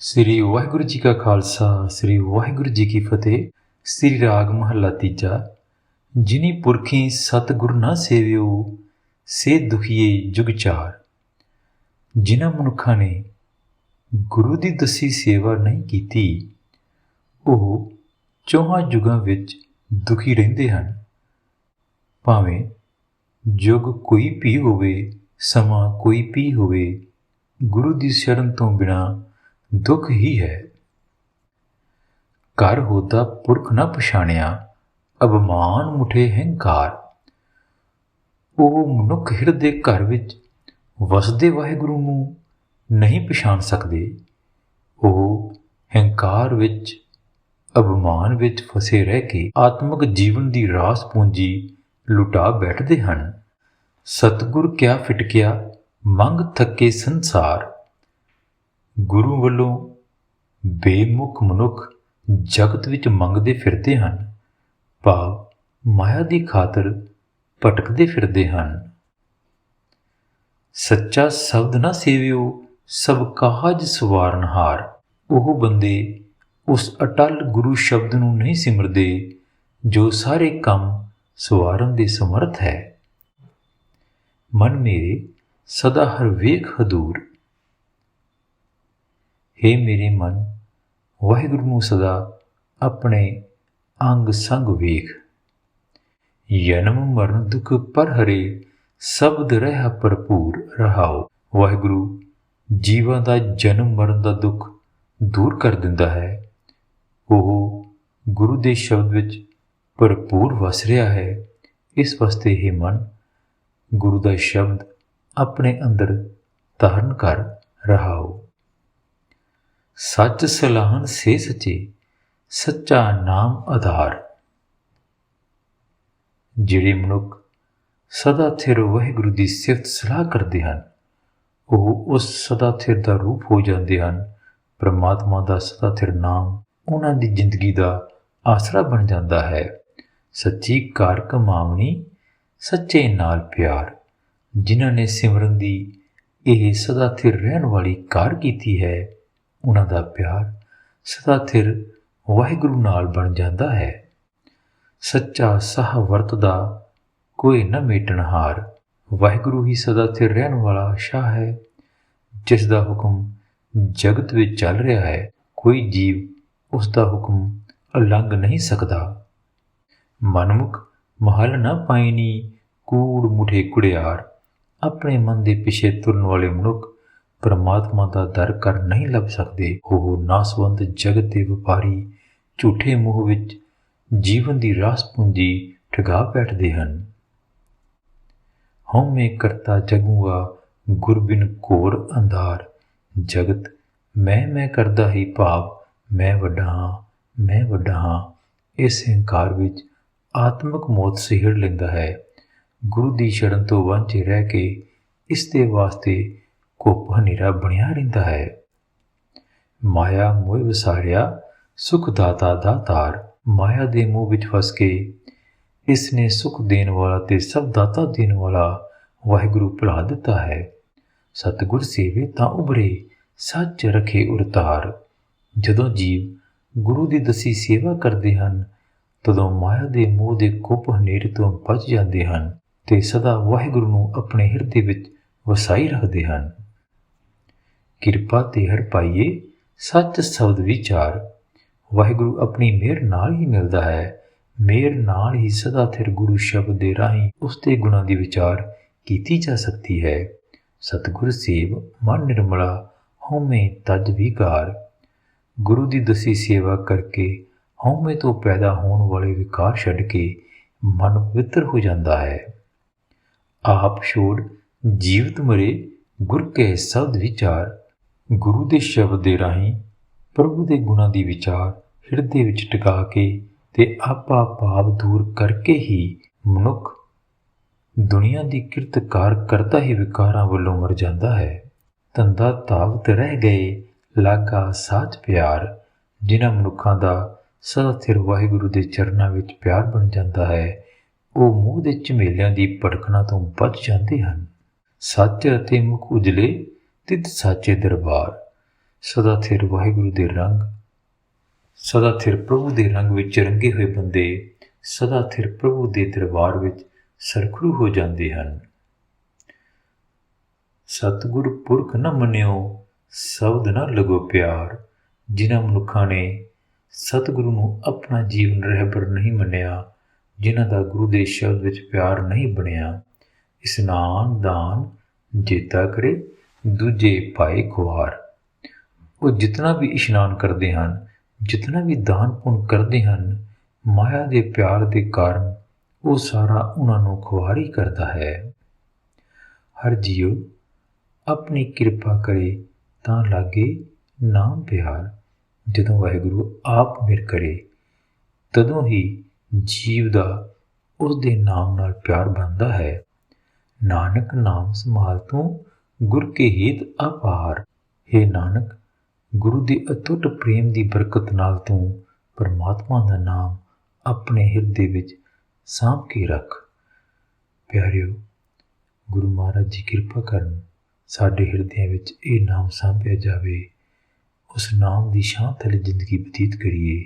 ਸ੍ਰੀ ਵਾਹਿਗੁਰੂ ਜੀ ਕਾ ਖਾਲਸਾ, ਸ੍ਰੀ ਵਾਹਿਗੁਰੂ ਜੀ ਕੀ ਫਤਿਹ, ਸ੍ਰੀ ਰਾਗ ਮਹੱਲਾ ਤੀਜਾ। ਜਿਨੀ ਪੁਰਖੀ ਸਤਿਗੁਰ ਨਾ ਸੇਵਿਓ, ਸੇ ਦੁਖੀਏ ਜੁਗ ਚਾਰ। ਜਿਨ੍ਹਾਂ ਮਨੁੱਖਾਂ ਨੇ ਗੁਰੂ ਦੀ ਦਸੀ ਸੇਵਾ ਨਹੀਂ ਕੀਤੀ, ਉਹ ਚੌਹਾਂ ਯੁਗਾਂ ਵਿੱਚ ਦੁਖੀ ਰਹਿੰਦੇ ਹਨ। ਭਾਵੇਂ ਯੁਗ ਕੋਈ ਵੀ ਹੋਵੇ, ਸਮਾਂ ਕੋਈ ਵੀ ਹੋਵੇ, ਗੁਰੂ ਦੀ ਸ਼ਰਨ ਤੋਂ ਬਿਨਾ ਦੁੱਖ ਹੀ ਹੈ। ਘਰ ਹੋਦਾ ਪੁਰਖ ਨਾ ਪਛਾਣਿਆ ਅਬਮਾਨ ਮੁਠੇ ਹੰਕਾਰ। ਉਹ ਮਨੁੱਖ ਹਿਰਦੇ ਘਰ ਵਿੱਚ ਵਸਦੇ ਵਾਹਿਗੁਰੂ ਨੂੰ ਨਹੀਂ ਪਛਾਣ ਸਕਦੇ। ਉਹ ਹੰਕਾਰ ਵਿੱਚ ਅਬਮਾਨ ਵਿੱਚ ਫਸੇ ਰਹਿ ਕੇ ਆਤਮਿਕ ਜੀਵਨ ਦੀ ਰਾਸ ਪੂੰਜੀ ਲੁਟਾ ਬੈਠਦੇ ਹਨ। ਸਤਿਗੁਰ ਕਿਆ ਫਿਟਕਿਆ, ਮੰਗ ਥੱਕੇ ਸੰਸਾਰ। ਗੁਰੂ ਵੱਲੋਂ ਬੇਮੁਖ ਮਨੁੱਖ ਜਗਤ ਵਿੱਚ ਮੰਗਦੇ ਫਿਰਦੇ ਹਨ, ਭਾਵ ਮਾਇਆ ਦੀ ਖਾਤਰ ਭਟਕਦੇ ਫਿਰਦੇ ਹਨ। ਸੱਚਾ ਸ਼ਬਦ ਨਾ ਸੇਵਿਓ, ਸਭ ਕਾਜ ਸਵਾਰਨਹਾਰ। ਉਹ ਬੰਦੇ ਉਸ ਅਟਲ ਗੁਰੂ ਸ਼ਬਦ ਨੂੰ ਨਹੀਂ ਸਿਮਰਦੇ, ਜੋ ਸਾਰੇ ਕੰਮ ਸਵਾਰਨ ਦੇ ਸਮਰਥ ਹੈ। ਮਨ ਮੇਰੇ, ਸਦਾ ਹਰ ਵੇਖ ਹਦੂਰ। हे ਮੇਰੇ ਮਨ, ਵਾਹਿਗੁਰੂ ਨੂੰ ਸਦਾ ਆਪਣੇ ਅੰਗ ਸੰਗ ਵੇਖ। ਜਨਮ ਮਰਨ ਦੁਖ ਪਰ ਹਰੇ, ਸਬਦ ਰਹਿ ਭਰਪੂਰ ਰਹਾਓ। ਵਾਹਿਗੁਰੂ, ਜੀਵਾਂ ਦਾ ਜਨਮ ਮਰਨ ਦਾ ਦੁੱਖ ਦੂਰ ਕਰ ਦਿੰਦਾ ਹੈ। ਉਹ ਗੁਰੂ ਦੇ ਸ਼ਬਦ ਵਿੱਚ ਭਰਪੂਰ ਵਸ ਰਿਹਾ ਹੈ। ਇਸ ਵਾਸਤੇ ਹੀ ਮਨ, ਗੁਰੂ ਦਾ ਸ਼ਬਦ ਆਪਣੇ ਅੰਦਰ ਧਾਰਨ ਕਰ ਰਹਾਓ। ਸੱਚ ਸਲਾਹਨ ਸੇ ਸਚੇ, ਸੱਚਾ ਨਾਮ ਆਧਾਰ। ਜਿਹੜੇ ਮਨੁੱਖ ਸਦਾ ਥਿਰ ਵਾਹਿਗੁਰੂ ਦੀ ਸਿਫਤ ਸਲਾਹ ਕਰਦੇ ਹਨ, ਉਹ ਉਸ ਸਦਾ ਥਿਰ ਦਾ ਰੂਪ ਹੋ ਜਾਂਦੇ ਹਨ, ਪ੍ਰਮਾਤਮਾ ਦਾ ਸਦਾ ਥਿਰ ਨਾਮ ਉਹਨਾਂ ਦੀ ਜ਼ਿੰਦਗੀ ਦਾ ਆਸਰਾ ਬਣ ਜਾਂਦਾ ਹੈ। ਸੱਚੀ ਕਾਰ ਕਮਾਵਣੀ ਸੱਚੇ ਨਾਲ ਪਿਆਰ, ਜਿਨ੍ਹਾਂ ਨੇ ਸਿਮਰਨ ਦੀ ਇਹ ਸਦਾ ਥਿਰ ਰਹਿਣ ਵਾਲੀ ਕਾਰ ਕੀਤੀ ਹੈ ਉਹਨਾਂ ਦਾ ਪਿਆਰ ਸਦਾ ਥਿਰ ਵਾਹਿਗੁਰੂ ਨਾਲ ਬਣ ਜਾਂਦਾ ਹੈ। ਸੱਚਾ ਸਾਹ ਵਰਤਦਾ ਕੋਈ ਨਾ ਮੇਟਣਹਾਰ। ਵਾਹਿਗੁਰੂ ਹੀ ਸਦਾ ਥਿਰ ਰਹਿਣ ਵਾਲਾ ਸ਼ਾਹ ਹੈ, ਜਿਸ ਦਾ ਹੁਕਮ ਜਗਤ ਵਿੱਚ ਚੱਲ ਰਿਹਾ ਹੈ। ਕੋਈ ਜੀਵ ਉਸ ਦਾ ਹੁਕਮ ਉਲੰਘ ਨਹੀਂ ਸਕਦਾ। ਮਨਮੁਖ ਮਹਲ ਨਾ ਪਾਇਨੀ ਕੂੜ ਮੁਠੇ ਕੁੜਿਆਰ। ਆਪਣੇ ਮਨ ਦੇ ਪਿੱਛੇ ਤੁਰਨ ਵਾਲੇ ਮਨੁੱਖ ਪਰਮਾਤਮਾ ਦਾ ਦਰ ਕਰ ਨਹੀਂ ਲੱਭ ਸਕਦੇ। ਉਹ ਨਾਸਵੰਤ ਜਗਤ ਦੇ ਵਪਾਰੀ ਝੂਠੇ ਮੋਹ ਵਿੱਚ ਜੀਵਨ ਦੀ ਰਾਸ ਪੂੰਜੀ ਠਗਾ ਬੈਠਦੇ ਹਨ। ਹਉਮੈ ਕਰਤਾ ਜਗੂਆ ਗੁਰਬਿਨ ਘੋਰ ਅੰਧਾਰ। ਜਗਤ, ਮੈਂ ਮੈਂ ਕਰਦਾ ਹੀ ਭਾਵ, ਮੈਂ ਵੱਡਾ ਹਾਂ, ਮੈਂ ਵੱਡਾ ਹਾਂ। ਇਸ ਹੰਕਾਰ ਵਿੱਚ ਆਤਮਿਕ ਮੌਤ ਸਿਹੜ ਲੈਂਦਾ ਹੈ। ਗੁਰੂ ਦੀ ਸ਼ਰਨ ਤੋਂ ਵਾਂਝੇ ਰਹਿ ਕੇ ਇਸ ਦੇ ਵਾਸਤੇ ਕੋਪ ਹਨੇਰਾ ਬਣਿਆ ਰਹਿੰਦਾ ਹੈ। ਮਾਇਆ ਮੋਹ ਵਿਸਾਰਿਆ, ਸੁਖ ਦਾਤਾ ਦਾਤਾਰ ਮਾਇਆ ਦੇ ਮੋਹ ਵਿੱਚ ਫਸ ਕੇ ਇਸ ਨੇ ਸੁਖ ਦੇਣ ਵਾਲਾ ਤੇ ਸਭ ਦਾਤਾ ਦੇਣ ਵਾਲਾ ਵਾਹਿਗੁਰੂ ਭੁਲਾ ਦਿੱਤਾ ਹੈ। ਸਤਿਗੁਰ ਸੇਵੇ ਤਾਂ ਉਬਰੇ ਸੱਚ ਰਖੇ ਉਰਤਾਰ ਜਦੋਂ ਜੀਵ ਗੁਰੂ ਦੀ ਦਸੀ ਸੇਵਾ ਕਰਦੇ ਹਨ, ਤਦੋਂ ਮਾਇਆ ਦੇ ਮੋਹ ਦੇ ਕੁੱਪ ਹਨੇਰੇ ਤੋਂ ਬਚ ਜਾਂਦੇ ਹਨ ਤੇ ਸਦਾ ਵਾਹਿਗੁਰੂ ਨੂੰ ਆਪਣੇ ਹਿਰਦੇ ਵਿੱਚ ਵਸਾਈ ਰੱਖਦੇ ਹਨ। ਕਿਰਪਾ ਤੇ ਹਰ ਪਾਈਏ ਸੱਚ ਸ਼ਬਦ ਵਿਚਾਰ। ਵਾਹਿਗੁਰੂ ਆਪਣੀ ਮਿਹਰ ਨਾਲ ਹੀ ਮਿਲਦਾ ਹੈ। ਮਿਹਰ ਨਾਲ ਹੀ ਸਦਾ ਥਿਰ ਗੁਰੂ ਸ਼ਬਦ ਦੇ ਰਾਹੀਂ ਉਸ ਦੇ ਗੁਣਾਂ ਦੀ ਵਿਚਾਰ ਕੀਤੀ ਜਾ ਸਕਦੀ ਹੈ। ਸਤਿਗੁਰ ਸੇਵ ਮਨ ਨਿਰਮਲਾ, ਹਉਮੈ ਤਜ ਵਿਕਾਰ। ਗੁਰੂ ਦੀ ਦਸੀ ਸੇਵਾ ਕਰਕੇ ਹਉਮੈ ਤੋਂ ਪੈਦਾ ਹੋਣ ਵਾਲੇ ਵਿਕਾਰ ਛੱਡ ਕੇ ਮਨ ਪਵਿੱਤਰ ਹੋ ਜਾਂਦਾ ਹੈ। ਆਪ ਛੋੜ ਜੀਵਤ ਮਰੇ ਗੁਰ ਕੇ ਸ਼ਬਦ ਵਿਚਾਰ। ਗੁਰੂ ਦੇ ਸ਼ਬਦ ਦੇ ਰਾਹੀਂ ਪ੍ਰਭੂ ਦੇ ਗੁਣਾਂ ਦੀ ਵਿਚਾਰ ਹਿਰਦੇ ਵਿੱਚ ਟਿਕਾ ਕੇ ਤੇ ਆਪਾ ਭਾਵ ਦੂਰ ਕਰਕੇ ਹੀ ਮਨੁੱਖ ਦੁਨੀਆ ਦੀ ਕਿਰਤਕਾਰ ਕਰਤਾ ਹੀ ਵਿਕਾਰਾਂ ਵੱਲੋਂ ਮਰ ਜਾਂਦਾ ਹੈ। ਤੰਦਾ ਤਾਵਤ ਰਹਿ ਗਏ, ਲਾਗਾ ਸਾਚ ਪਿਆਰ, ਜਿਨ੍ਹਾਂ ਮਨੁੱਖਾਂ ਦਾ ਸਦਾ ਥਿਰ ਵਾਹਿਗੁਰੂ ਦੇ ਚਰਨਾਂ ਵਿੱਚ ਪਿਆਰ ਬਣ ਜਾਂਦਾ ਹੈ, ਉਹ ਮੂੰਹ ਦੇ ਝਮੇਲਿਆਂ ਦੀ ਭਟਕਣਾ ਤੋਂ ਬਚ ਜਾਂਦੇ ਹਨ। ਸੱਚ ਅਤੇ ਮੁਖ ਉਜਲੇ ਤਿਤ ਸਾਚੇ ਦਰਬਾਰ, ਸਦਾ ਥਿਰ ਵਾਹਿਗੁਰੂ ਦੇ ਰੰਗ, ਸਦਾ ਥਿਰ ਪ੍ਰਭੂ ਦੇ ਰੰਗ ਵਿੱਚ ਰੰਗੇ ਹੋਏ ਬੰਦੇ, ਸਦਾ ਥਿਰ ਪ੍ਰਭੂ ਦੇ ਦਰਬਾਰ ਵਿੱਚ ਸਰਖਰੂ ਹੋ ਜਾਂਦੇ ਹਨ। ਸਤਿਗੁਰ ਪੁਰਖ ਨ ਮੰਨਿਓ, ਸ਼ਬਦ ਨ ਲਗੋ ਪਿਆਰ, ਜਿਨ੍ਹਾਂ ਮਨੁੱਖਾਂ ਨੇ ਸਤਿਗੁਰੂ ਨੂੰ ਆਪਣਾ ਜੀਵਨ ਰਹਿਬਰ ਨਹੀਂ ਮੰਨਿਆ, ਜਿਨ੍ਹਾਂ ਦਾ ਗੁਰੂ ਦੇ ਸ਼ਬਦ ਵਿੱਚ ਪਿਆਰ ਨਹੀਂ ਬਣਿਆ ਇਸਨਾਨ ਦਾਨ ਜੇਤਾ ਕਰੇ। ਦੂਜੇ ਪਾਏ ਖੁਆਰ ਉਹ ਜਿਤਨਾ ਵੀ ਇਸ਼ਨਾਨ ਕਰਦੇ ਹਨ, ਜਿਤਨਾ ਵੀ ਦਾਨ ਪੁੰਨ ਕਰਦੇ ਹਨ, ਮਾਇਆ ਦੇ ਪਿਆਰ ਦੇ ਕਾਰਨ ਉਹ ਸਾਰਾ ਉਹਨਾਂ ਨੂੰ ਖੁਆਰੀ ਕਰਦਾ ਹੈ। ਹਰ ਜੀਉ ਆਪਣੀ ਕਿਰਪਾ ਕਰੇ ਤਾਂ ਲਾਗੇ ਨਾਮ ਪਿਆਰ। ਜਦੋਂ ਵਾਹਿਗੁਰੂ ਆਪ ਮਿਹਰ ਕਰੇ, ਤਦੋਂ ਹੀ ਜੀਵ ਦਾ ਉਸ ਦੇ ਨਾਮ ਨਾਲ ਪਿਆਰ ਬਣਦਾ ਹੈ। ਨਾਨਕ ਨਾਮ ਸੰਭਾਲ ਤੂੰ। ਗੁਰ ਕੇ ਹਿਤ ਅਪਾਰ। ਹੈ ਨਾਨਕ, ਗੁਰੂ ਦੇ ਅਤੁੱਟ ਪ੍ਰੇਮ ਦੀ ਬਰਕਤ ਨਾਲ ਤੂੰ ਪਰਮਾਤਮਾ ਦਾ ਨਾਮ ਆਪਣੇ ਹਿਰਦੇ ਵਿੱਚ ਸਾਂਭ ਕੇ ਰੱਖ। ਪਿਆਰਿਓ, ਗੁਰੂ ਮਹਾਰਾਜ ਜੀ ਕਿਰਪਾ ਕਰਨ ਸਾਡੇ ਹਿਰਦਿਆਂ ਵਿੱਚ ਇਹ ਨਾਮ ਸਾਂਭਿਆ ਜਾਵੇ। ਉਸ ਨਾਮ ਦੀ ਸ਼ਾਂਤ ਵਾਲੀ ਜ਼ਿੰਦਗੀ ਬਤੀਤ ਕਰੀਏ।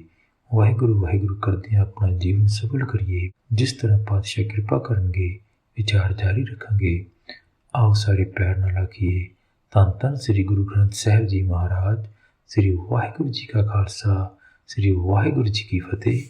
ਵਾਹਿਗੁਰੂ ਵਾਹਿਗੁਰੂ ਕਰਦੇ ਆਪਣਾ ਜੀਵਨ ਸਫਲ ਕਰੀਏ। ਜਿਸ ਤਰ੍ਹਾਂ ਪਾਤਸ਼ਾਹ ਕਿਰਪਾ ਕਰਨਗੇ, ਵਿਚਾਰ ਜਾਰੀ ਰੱਖਾਂਗੇ। ਆਓ ਸਾਰੇ ਪਿਆਰ ਨਾਲ ਆਖੀਏ ਧੰਨ ਧੰਨ ਸ੍ਰੀ ਗੁਰੂ ਗ੍ਰੰਥ ਸਾਹਿਬ ਜੀ ਮਹਾਰਾਜ ਸ੍ਰੀ ਵਾਹਿਗੁਰੂ ਜੀ ਕਾ ਖਾਲਸਾ ਸ੍ਰੀ ਵਾਹਿਗੁਰੂ ਜੀ ਕੀ ਫਤਿਹ